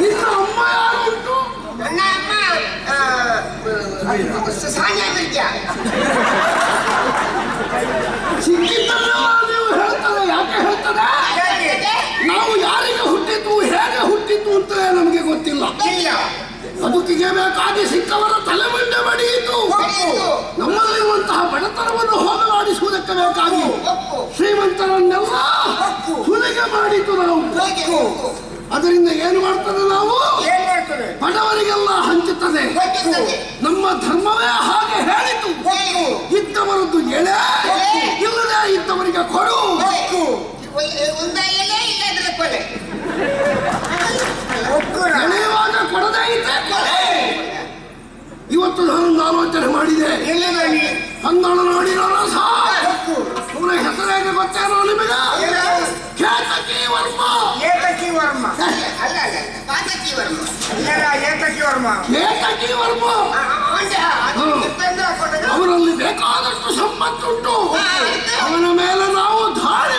ನಿನ್ನ ಅಮ್ಮ ಯಾರು ಉಂಟು? ನನ್ನ ಅಮ್ಮ ಸಾನಿಯಾ ಮಿರ್ಜಾ. ಸಿಕ್ಕಿದ್ದನ್ನೆಲ್ಲ ನೀವು ಹೇಳ್ತಾರೆ ಯಾಕೆ ಹೇಳ್ತಾರೆ? ನಾವು ಯಾರಿಗೆ ಹುಟ್ಟಿದ್ದು ಹೇಗೆ ಹುಟ್ಟಿದ್ದು ಅಂತ ನಮಗೆ ಗೊತ್ತಿಲ್ಲ. ಬದುಕಿಗೆ ಬೇಕಾಗಿ ಸಿಕ್ಕವರ ತಲೆ ಮಂಡೆ ಬಡಿಯಿತು. ನಮ್ಮಲ್ಲಿರುವಂತಹ ಬಡತನವನ್ನು ಹೋಗಲಾಡಿಸುವುದಕ್ಕೆ ಬೇಕಾಗಿ ಶ್ರೀಮಂತರನ್ನೆಲ್ಲ ಹುಲಿಗೆ ಮಾಡಿತು ನಾವು. ಅದರಿಂದ ಏನು ಮಾಡ್ತದೆ ನಾವು? ಬಡವರಿಗೆಲ್ಲ ಹಂಚುತ್ತದೆ. ನಮ್ಮ ಧರ್ಮವೇ ಹಾಗೆ ಹೇಳಿತು. ಇದ್ದವರದ್ದು ಎಳೆ ಇಲ್ಲದೆ ಇದ್ದವರಿಗೆ ಕೊಡು. ಎಳೆಯುವಾಗ ಕೊಡದೇ ಇದ್ದರೆ ಕೊಲೆ ಇವತ್ತು ನಾನು ಆಲೋಚನೆ ಮಾಡಿದೆ. ಹಂದಳು ನೋಡಿರೋ ರಸ ಅವನ ಹೆಸರೇನು ಗೊತ್ತೇನೋ ನಿಮಗೆ? ಅದು ಉಪೇಂದ್ರ ಕೊಟ್ಟದ್ದು. ಅವನಲ್ಲಿ ಬೇಕಾದಷ್ಟು ಸಂಪತ್ತುಂಟು. ಅವನ ಮೇಲೆ ನಾವು ದಾಳಿ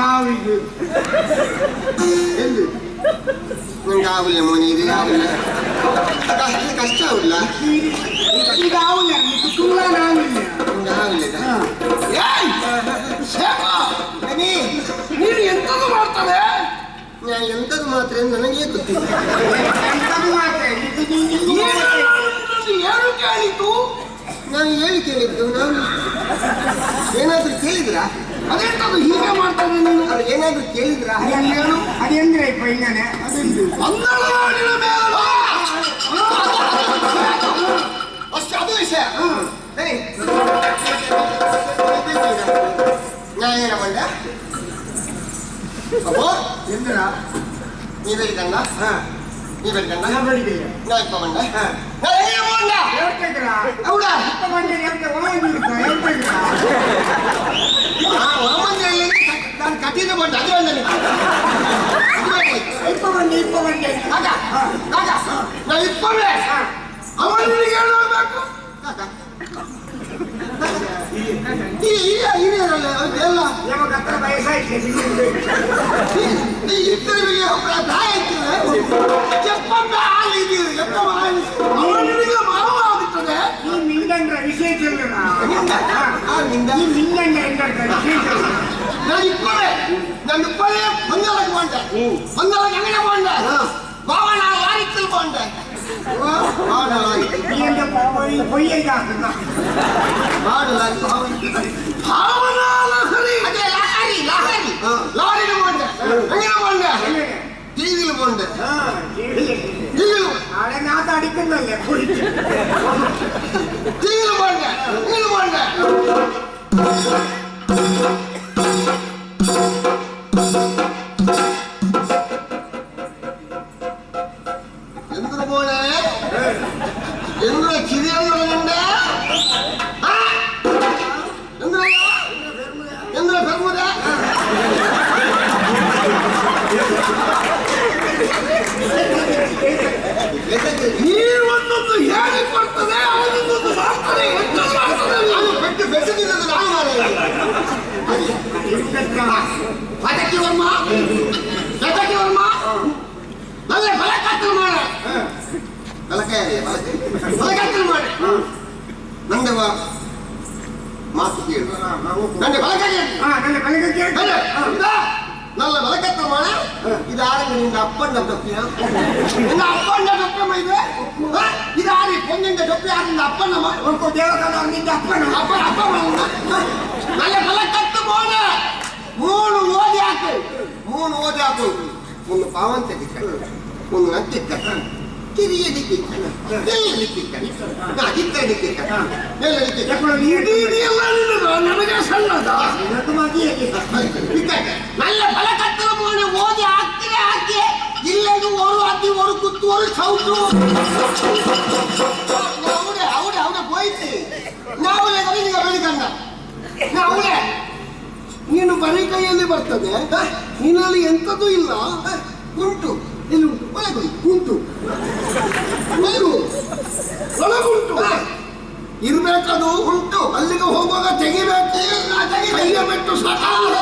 ಚಾವಿಗೆ ಎಂದು ನಂಗೆ ಆಗುಲ್ಲ ಮೋನಿ ಇದು ಆಗುಲ್ಲ ಕಷ್ಟ ಕಷ್ಟ ಆಗುಲ್ಲ ಈಗ ಅವಲ್ಲ ನಿಂಗೆ ತುಂಬ ನಾವಿಲ್ಲ. ನಂಗೆ! ಶೇಖ, ನೀನು ಎಂತದು ಮಾಡ್ತಾರೆ? ನಾನು ಎಂಥದ್ದು ಮಾತ್ರ ನನಗೇ ಗೊತ್ತಿಲ್ಲ. ಎಂತದು ಮಾತ್ರ? ಏನು ಕೇಳಿತು ನಾನು ಹೇಳಿ ಕೇಳಿದ್ದು ನಾನು ಏನಾದರೂ ಕೇಳಿದ್ರಾ? ಅದೇಂತದ್ದು ಹೀಗೆ ಮಾಡ್ತಾನೆ ನೀನು? ಅವ್ರು ಕೇಳಿದ್ರಾ? ಕೇಳಿದ್ರ ಅದೇನು? ಅದೆಂದ್ರೆ ಪೈಂಗನೆ ಅದೆಂದು ಮೇಲೆ ವಿಷಯ. ಏನ ಬಂದ ಅಬ್ಬೋ ಎಂದ್ರ? ನೀ ಬೆಳಿತಂಗ ನೀ ಬೆಳಿತಂಗ ನಾ ಬೆಳಿತೀಯ ನಾ ಇಪ್ಪ ಬಂದ ನಾ ಏನ ಬಂದ ಹೇಳ್ತಿದ್ರ ಹೌದಾ? ಬಂದ ಅಂತ ಕಥೆಯಿಂದ ಬಂದ ಅದು ಬಂದ ಇಪ್ಪ ಬಂದೆ ಇಪ್ಪ ಬಂದೆ ಕಾಕ ಯಾವಾಗ ಹತ್ರ ವಯಸ್ಸಾಯ್ತು ಇಬ್ಬರಿಗೆ ಒಬ್ಬರ ತಾಯಿರ್ತದೆ ಎಪ್ಪಂದ ಹಾಲು ಇದೆಯಲ್ಲ ಎಪ್ಪ ಹಾಲು ಅವನಿಗೆ ಮಾವು ಆಗುತ್ತದೆ. ನಿಂಗಂಡ ಎಂದ್ರೆ ரெண்டு போய் மஞ்சளுக்கு போண்டேன் மஞ்சளுக்கு எங்கே போண்டேன் பாவனா வாரித்தில் போண்டேன் பொய்யை காக்குதான் லாரியில போண்டேன் எங்கே போண்டேன் டிவியில போண்டேன் நாத்த அடிக்கல டிவியில போண்டேன் போண்டேன் ಯಾರಂಗ ನಿಮ್ಗೆ ಅಪ್ಪಂಡ ದಪ್ಪಿ ನಿನ್ನ ಅಪ್ಪಂಡ ದಪ್ಪೆ ಮೈದು ಇದು ಆಡಿ ಪೊಂಗಿಂದ ದಪ್ಪಿ ಯಾರಿಂದ ಅಪ್ಪನ ಒಂದು ದೇವಸ್ಥಾನ ನಿಂದ ಅಪ್ಪನ ಅಪ್ಪ ಅಪ್ಪ நல்ல நல்ல கத்து போன மூணு ஓதி ஆக்கு மூணு ஓதி ஆக்கு ಒಂದು ಪಾವನ್ ತೆಗಿತಾನೆ ಒಂದು ನಟ್ಟಿದ್ದಾನೆ ಕಿರಿಯ ನಿಕ್ಕಿದ್ದಾನೆ ಎಲ್ಲ ನಿಕ್ಕಿದ್ದಾನೆ ಅದಿತ್ತ ನಿಕ್ಕಿದ್ದಾನೆ ಎಲ್ಲ ನಿಕ್ಕಿದ್ದಾನೆ ಇಡೀ ಎಲ್ಲ ನನಗೆ ಸಲ್ಲದ ನಲ್ಲ ಫಲ ಕತ್ತಲ ಮೂಲೆ ಓದಿ ಹಾಕ್ತೀರ ಹಾಕಿ ಇಲ್ಲದು ಅವರು ಅದ್ದಿ ಅವರು ಕುತ್ತು ಅವರು ಸೌತು ಅವಡೆ ಅವಡೆ ಅವಡೆ ಹೋಯ್ತಿ ನಾವು ಈಗ ಬೆಳಿಗಂದ ಅವಡೆ ನೀನು ಬರೀ ಕೈಯಲ್ಲಿ ಬರ್ತದೆ. ನಿನ್ನಲ್ಲಿ ಎಂಥದ್ದು ಇಲ್ಲ. ಕುಂಟ ಇರ್ಬೇಕದು ಉಂಟು ಅಲ್ಲಿಗೆ ಹೋಗುವಾಗ ತೆಗಿಬೇಕು? ಕೈಯ ಬಿಟ್ಟು ಸಕಾಲ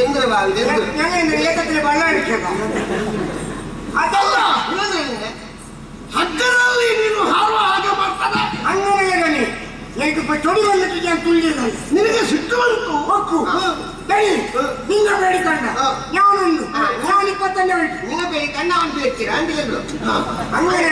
ಎಂದ್ರೆ ಇದು ಅದಲ್ಲ! ಇನ್ನೊಂದು ನೀನು ಹಾರುವ ಮಾಡ್ತಾನೆ ಹಂಗನೇ ಗಣಿ. ಲೈಕ್ ಚೊಡಿಗಲ್ಲಿಟ್ಟಿಗೆ ಅಂತ ನಿನಗೆ ಸಿಟ್ಟು ಬಂತು. ಹೊಕ್ಕು. ಬೆಳಿ ನಿನ್ನ ಬೆಳಿ ಕಂಡ ಯಾವನೊಂದು ನಾನು ಬೆಳಿ ನಿನ್ನ ಬೆಳಿ ಕಂಡ ಅವನು ಬೀಳ್ತೀರ ಅಂತ ಹೇಳಿದ್ರು ಹಂಗನೇ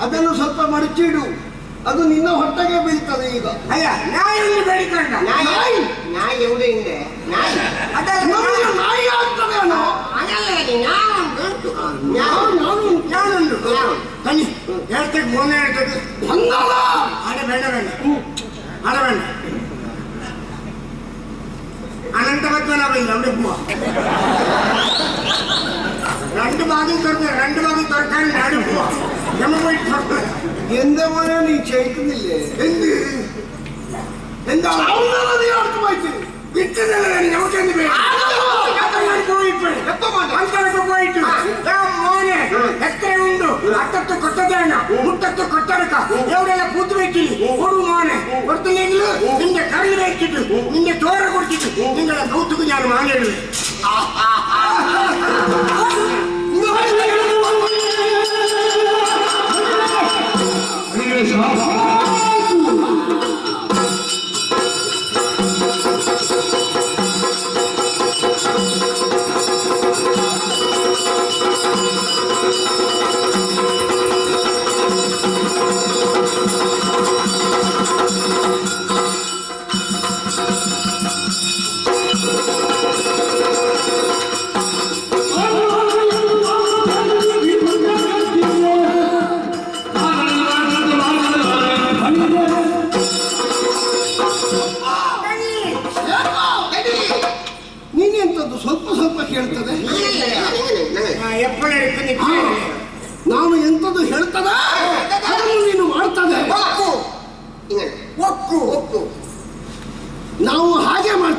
ಅದನ್ನು ಸ್ವಲ್ಪ ಮಡಚಿಡು. ಅದು ನಿನ್ನ ಹೊಟ್ಟೆಗೆ ಬೀಳ್ತದೆ ಈಗ. ಅಯ್ಯ ನಾಯಿಯನ್ನು ಬೇಡಿಕೊಂಡ ನಾಯಿ? ನಾಯಿ? ಎವಡೆ ಹಿಂದೆ? ನಾಯಿ? ಅದಲ್ಲ ನಾಯಿ ಆಗ್ತದೆ ಅಲ್ಲ ಅದಲ್ಲ ನಾನುಂಟು ನಾನು ನಾನು ನಾನುಂಟು ಬನ್ನಿ ಹೇಳ್ತಕ್ಕೆ ಬೇಡ ಬೇಡ. ಅಡ ಬೇಡ. ಅನಂತ ಬಚ್ಚನ ಬೈಲ್ಲ ಅವ್ರಿಬ್ಬ ரெண்டு பாகம் தொடர்ந்து ரெண்டு பாகம் தொடர்ந்து നമ്മൾ പോയി തുറന്ന് എന്റെ മോനെ നീ ചേക്കുന്നില്ലേ എന്ത് എന്താ നീ അർത്ഥമായിട്ട് വിട്ടതല്ലേ നമുക്ക് എന്ത് പേര് ഞാൻ പോയിട്ട് എപ്പോ പോന്നെ? അന്തരൊക്കെ പോയിട്ട് ഞാൻ മോനെ എത്രയുണ്ട് അത്തത്ത് കൊട്ടതേങ്ങ മുട്ടത്ത് കൊട്ടടക്ക എവിടെയെല്ലാം പൂത്ത് വെച്ചില്ല ഒരു മോനെ കൊടുത്തില്ലെങ്കിൽ നിന്റെ കറി വെച്ചിട്ട് നിന്റെ ചോര കുടിച്ചിട്ട് നിങ്ങളുടെ കൗത്തുക്ക് ഞാൻ മാങ്ങരുത് 你好吗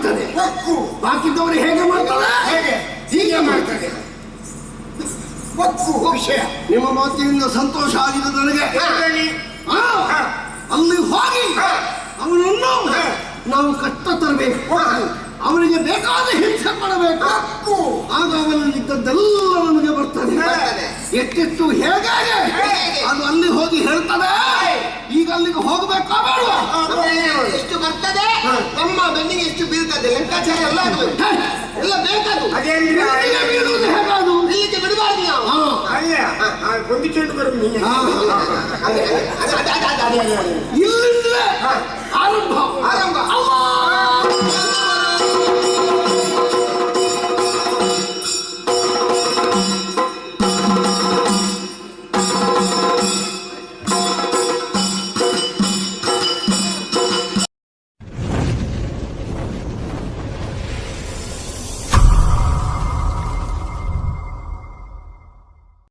ಮಾಡ್ತದೆ. ಒಕ್ಕು ಬಾಕಿದ್ದವರು ಹೇಗೆ ಮಾಡ್ತಾರೆ? ಹೇಗೆ? ಹೀಗೆ ಮಾಡ್ತಾರೆ. ಒಕ್ಕು ವಿಷಯ. ನಿಮ್ಮ ಮಾತಿನಿಂದ ಸಂತೋಷ ಆಗಿದೆ ನನಗೆ. ಅಲ್ಲಿ ಹೋಗಿ ಅವನನ್ನು ನಾವು ಕಷ್ಟ ತರಬೇಕು. ಅವನಿಗೆ ಬೇಕಾದ ಹಿಂಸೆ ಮಾಡಬೇಕು. ಆಗ ಅವನಲ್ಲಿದ್ದದ್ದೆಲ್ಲ ನಮಗೆ ಬರ್ತದೆ. ಎಷ್ಟೆಷ್ಟು ಹೇಗಾಗೆ? ಹೇಗೆ? ಅದು ಅಲ್ಲಿ ಹೋಗಿ ಹೇಳ್ತದೆ. ಈಗ ಅಲ್ಲಿಗೆ ಹೋಗ್ಬೇಕಾ ಬೇಡವಾ ಮತ್ತೆ ಎಷ್ಟು ಬರ್ತದೆ? ನಮ್ಮ ಬೆನ್ನಿಗೆ ಎಷ್ಟು ಬೀಳ್ತದೆ? ಲೆಕ್ಕಾಚಾರ ಎಲ್ಲ ಆಗ್ಬೇಕು ಹೇ, ಎಲ್ಲ ಬೇಕಾದು. ಅದೇಂದ್ರೆ ಇಲ್ಲಿಗೆ ಬೀಳುವುದು ಹೇಗಾದು? ಇಲ್ಲಿಗೆ ಬಿಡಬಾರ್ದು ನಾವು. ಹಾ. ಅಲ್ಲ ಕೊಂದಿಕೊಂಡು ಬರೋದು ನೀನೆ. ಹಾ. ಅದೇ, ಅದೇ, ಅದೇ, ಅದೇ, ಅದೇ, ಅದೇ, ಅದೇ. ಇಲ್ಲಿಂದಲೇ ಆರಂಭ. ಆರಂಭ. ಅಲ್ಲ